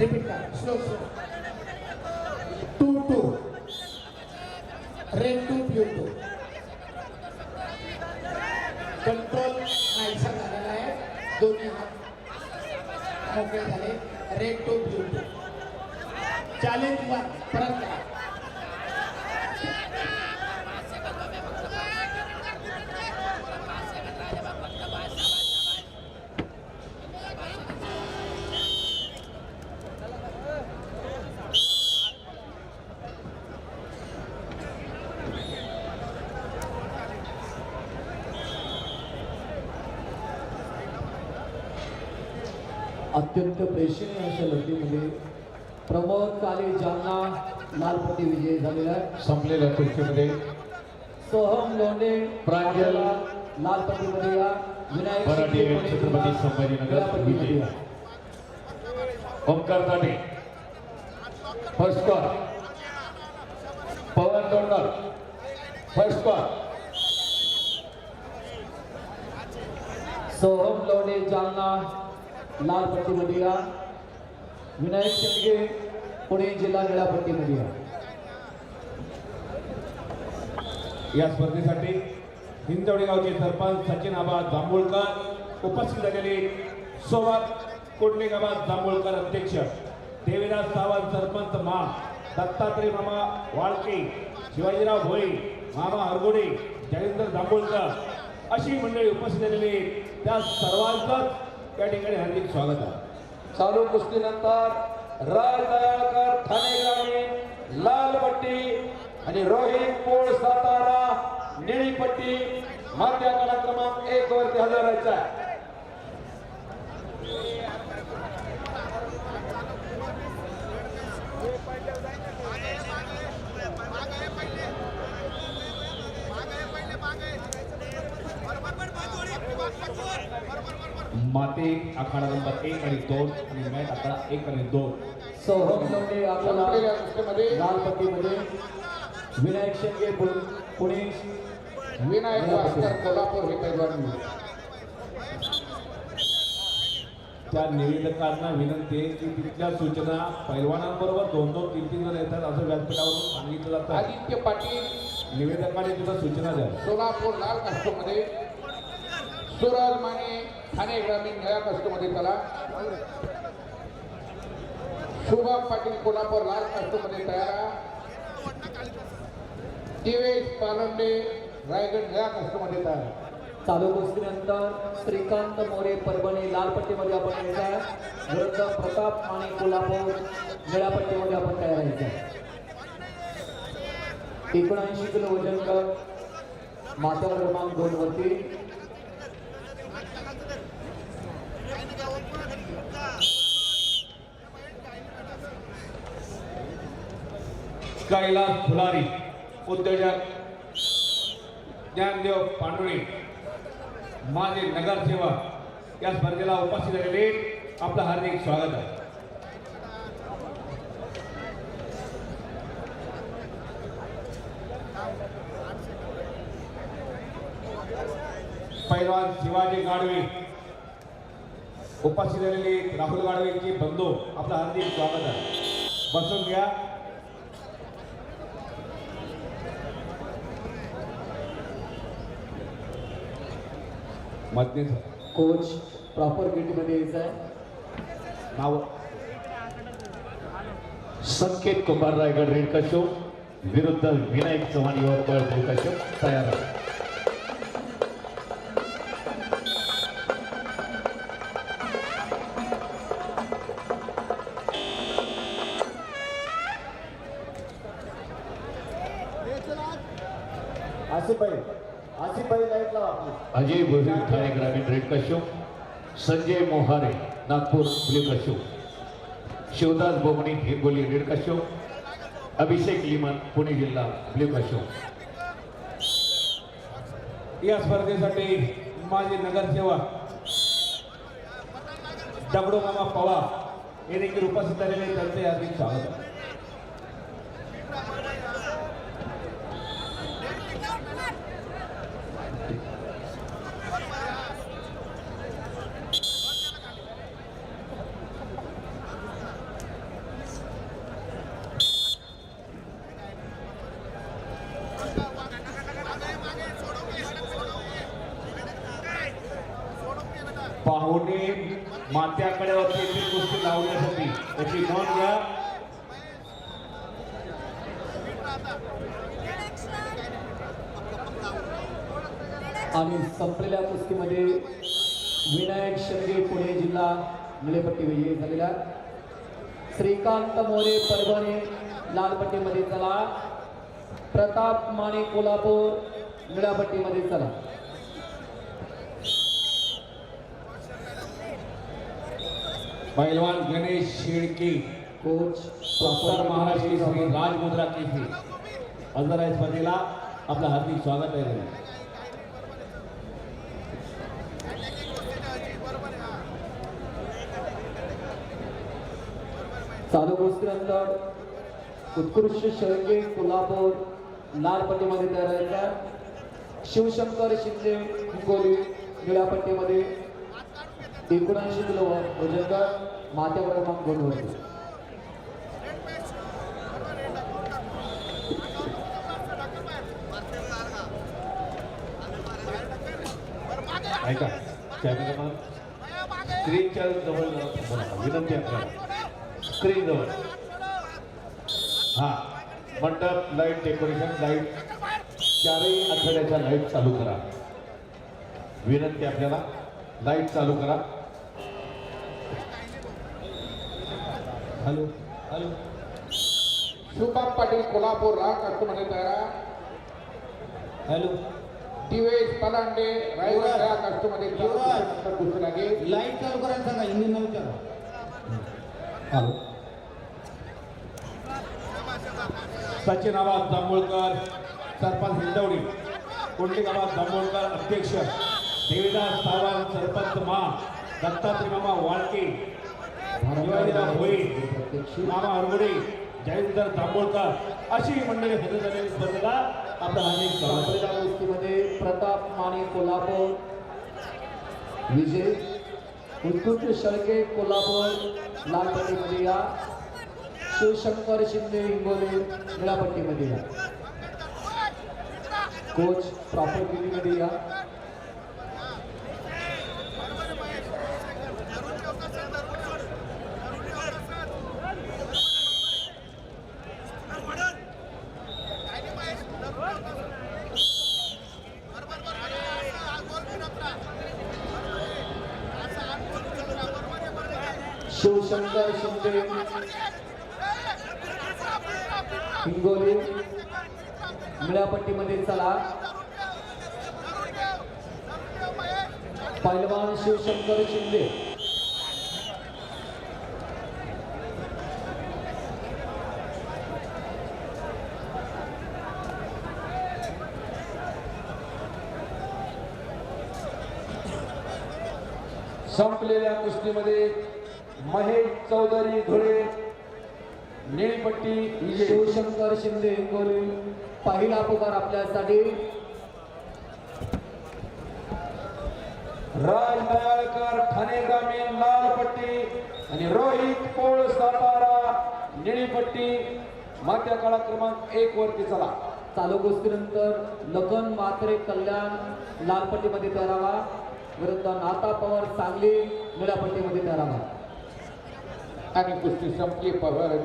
Repeat करा. Slow slow two two red two blue two control नाहीसा झालेला आहे. दोन्ही हात मोकळे झाले. Red two blue two challenge one परत करा. अत्यंत प्रेक्षणीय अशा लढतीमध्ये प्रमोद काले जालना लालपट्टी विजयी झालेला आहे. संपलेल्या कुस्तीमध्ये. सोहम लोंढे प्रांजल. लालपट्टीमध्ये या विनायक मराठी छत्रपती संभाजीनगर विजयी. Omkar Date first score Pawan Dondar first score Soham Londhe Jalna लाल लालपट्टीमध्ये या विनायक शेंडगे पुणे जिल्हा वेळापट्टीमध्ये या या स्पर्धेसाठी हिंजवडी गावचे सरपंच सचिन आबा जांभोळकर उपस्थित झालेले सोबत कोडणे गावात अध्यक्ष देवीदास सावंत सरपंच मा दत्तात्रय मामा वाळके शिवाजीराव भोई मामा हरगोडे जयेंद्र जांभोळकर अशी मंडळी उपस्थित झालेली त्या सर्वांचाच या ठिकाणी हार्दिक स्वागत आहे चालू कुस्तीनंतर राज दयाळकर ठाणे ग्रामीण लाल पट्टी आणि रोहित पोळ सातारा निळी पट्टी माथ्या कडा क्रमांक एक वरती हजर राहायचा आहे. माते आखाडा नंबर एक आणि दोन आणि मॅच आखाडा एक आणि दोन. कुस्तीमध्ये लालपट्टीमध्ये विनायक शेंडगे पु- पुणे विनायक वास्कर कोल्हापूर हे पैलवान त्या निवेदकांना विनंती आहे की तिथल्या सूचना पैलवानांबरोबर दोन दोन तीन तीन जण येतात. असं व्यासपीठावरून सांगितलं जातं. आदित्य पाटील. निवेदकाने तिथं सूचना द्या. सोलापूर लाल कास्टोमध्ये सुरज माने. ठाणे ग्रामीण नव्या कष्टमध्ये चला शुभम पाटील कोल्हापूर लाल कष्टमध्ये तयार दिवेश पालंडे रायगड नव्या कष्टमध्ये तयार चालू कुस्तीनंतर श्रीकांत मोरे परभणी लालपट्टीमध्ये आपण यायचं आहे. विरुद्ध प्रताप आणि कोल्हापूर निळापट्टीमध्ये आपण तयार व्हायचं आहे. एकोणऐंशी किलो वजन गट माता क्रमांक दोन वरती कैलास फुलारी उद्योजक ज्ञानदेव पांडुळे माझे नगरसेवक या स्पर्धेला उपस्थित झालेले आपलं हार्दिक स्वागत आहे. पैलवान शिवाजी गाडवे उपस्थित झालेले राहुल गाडवेचे बंधू आपलं हार्दिक स्वागत आहे. बसून घ्या. मधने कोच प्रॉपर गेटमध्ये यायचं आहे. नाव. संकेत कुमार रायगड रेड कशो विरुद्ध विनायक चव्हाण यवतमाळ रेड कशो तयार. आहे लाइट लावा अजय भोईर ठाणे ग्रामीण रेड कशो संजय मोहारे नागपूर ब्ल्यू कशो शिवदास बोमणी हिंगोली रेड कशो अभिषेक लिमन पुणे जिल्हा ब्ल्यू कशो या स्पर्धेसाठी माझे नगरसेवक दगडू मामा पवार हे देखील उपस्थित झालेले त्यांचे हार्दिक स्वागत पाहुणे मात्याकडे येथील कुस्ती लावण्यासाठी त्याची नोंद घ्या. आणि संपलेल्या कुस्तीमध्ये विनायक शेंगे पुणे जिल्हा मुलेपट्टी विजयी झालेला. श्रीकांत मोरे परभणी लालपट्टीमध्ये चला. प्रताप माने कोल्हापूर निळापट्टीमध्ये चला. पहलवान गणेश शेळके कोच प्रॉपर महाराष्ट्र केसरी राजमुद्रा केसरी हजर आहे स्पर्धेला आपलं हार्दिक स्वागत आहे चालू गोष्टीनंतर उत्कृष्ट शेळके कोल्हापूर लालपट्टीमध्ये तयार आहेत. शिवशंकर शिंदे हिंगोली निळ्यापट्टीमध्ये एकोणऐंशी किलो वजनकर मात्या क्रमांक होते ऐका कॅमेरामॅन स्क्रीनच्या जवळ विनंती आपल्याला. स्क्रीन जवळ. हा. मंडप लाइट डेकोरेशन लाइट चारही आठवड्याच्या लाइट चालू करा. विनंती आपल्याला. लाइट चालू करा. हॅलो. हॅलो. शुभम पाटील कोल्हापूर राग कष्टमध्ये तयार. हॅलो. दिवेश पलांडे रायगड राग कष्टमध्ये कुस्ती लागेल लाइट चालू करायला सांगा हिंदी न विचारा हॅलो. सचिन आवाज जांभूळकर सरपंच हिंदवडी. कुंडली गावात जांभूळकर अध्यक्ष. देवीदास सावंत सरपंच मा दत्तात्रय मामा वाळके शिवाजीराव भोई मामा अरगुडे जयंतर जांभूळकर अशी मंडळी हजर झालेली स्पर्धेला आपलं अनेक स्वागत संपलेल्या प्रताप माने कोल्हापूर विजय उत्कृष्ट शळके कोल्हापूर लालपट्टीमध्ये या. शिवशंकर शिंदे हिंगोली निळापट्टीमध्ये या. कोच प्रॉपर दिल्लीमध्ये या. शिवशंकर शिंदे हिंगोली मिळापट्टीमध्ये चला. पैलवान शिवशंकर शिंदे. संपलेल्या कुस्तीमध्ये महेश चौधरी धुळे निळपट्टी शिवशंकर शिंदे हिंगोली पहिला पुकार आपल्यासाठी. राज दयाळकर ठाणे ग्रामीण लालपट्टी आणि रोहित पोळ सातारा निळीपट्टी मात्या काळा क्रमांक एक वरती चला. चालू गोष्टीनंतर लखन मात्रे कल्याण लालपट्टीमध्ये तयारावा विरुद्ध नाता पवार सांगली निळ्यापट्टीमध्ये तयारावा आणि कुस्ती संपली. पगार